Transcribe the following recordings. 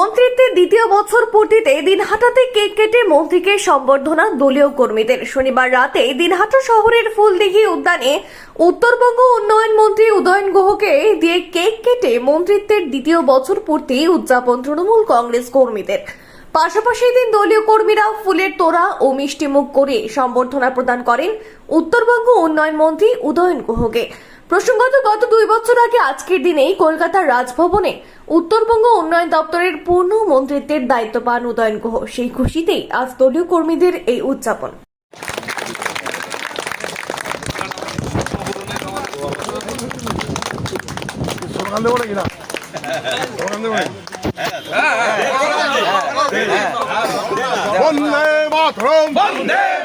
মন্ত্রিত্বের দ্বিতীয় বছর পূর্তিতে দিনহাটাতে কেক কেটে মন্ত্রীকে সম্বর্ধনা দলীয় কর্মীদের। শনিবার রাতে দিনহাটা শহরের ফুলদিঘি উদ্যানে উত্তরবঙ্গ উন্নয়ন মন্ত্রী উদয়ন গুহকে দিয়ে কেক কেটে মন্ত্রিত্বের দ্বিতীয় বছর পূর্তি উদযাপন তৃণমূল কংগ্রেস কর্মীদের। পাশাপাশি দিন দলীয় কর্মীরা ফুলের তোড়া ও মিষ্টিমুখ করে সম্বর্ধনা প্রদান করেন উত্তরবঙ্গ উন্নয়ন মন্ত্রী উদয়ন গুহকে। প্রসঙ্গত, গত দুই বছর আগে আজকের দিনেই কলকাতার রাজভবনে উত্তরবঙ্গ উন্নয়ন দপ্তরের পূর্ণ মন্ত্রিত্বের দায়িত্ব পান উদয়ন গুহ। সেই খুশিতেই আজ দলীয় কর্মীদের এই উদযাপন। বন্দে মাতরম! বন্দে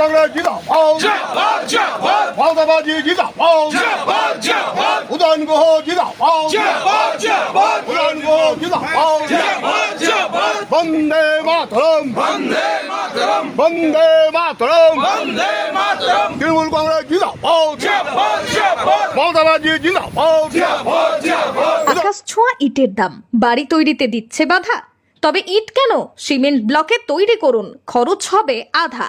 মাতরম জিন্দাবাদ। জিন্দাবাদ জিন্দাবাদ। মমতাবাজি জিন্দাবাদ। জিন্দাবাদ জিন্দাবাদ। উদয়ন গুহ জিন্দাবাদ। জিন্দাবাদ জিন্দাবাদ। উদয়ন গুহ জিন্দাবাদ। জিন্দাবাদ জিন্দাবাদ। বন্দে মাতরম। বন্দে মাতরম। বন্দে মাতরম। বন্দে মাতরম। তৃণমূল কংগ্রেস জিন্দাবাদ। জিন্দাবাদ জিন্দাবাদ। মমতাবাজি জিন্দাবাদ। জিন্দাবাদ জিন্দাবাদ। আকাশ ছোঁয়া ইটের দাম। বাড়ি তৈরিতে দিচ্ছে বাধা। তবে ইট কেন? সিমেন্ট ব্লকে তৈরি করুন। খরচ হবে আধা।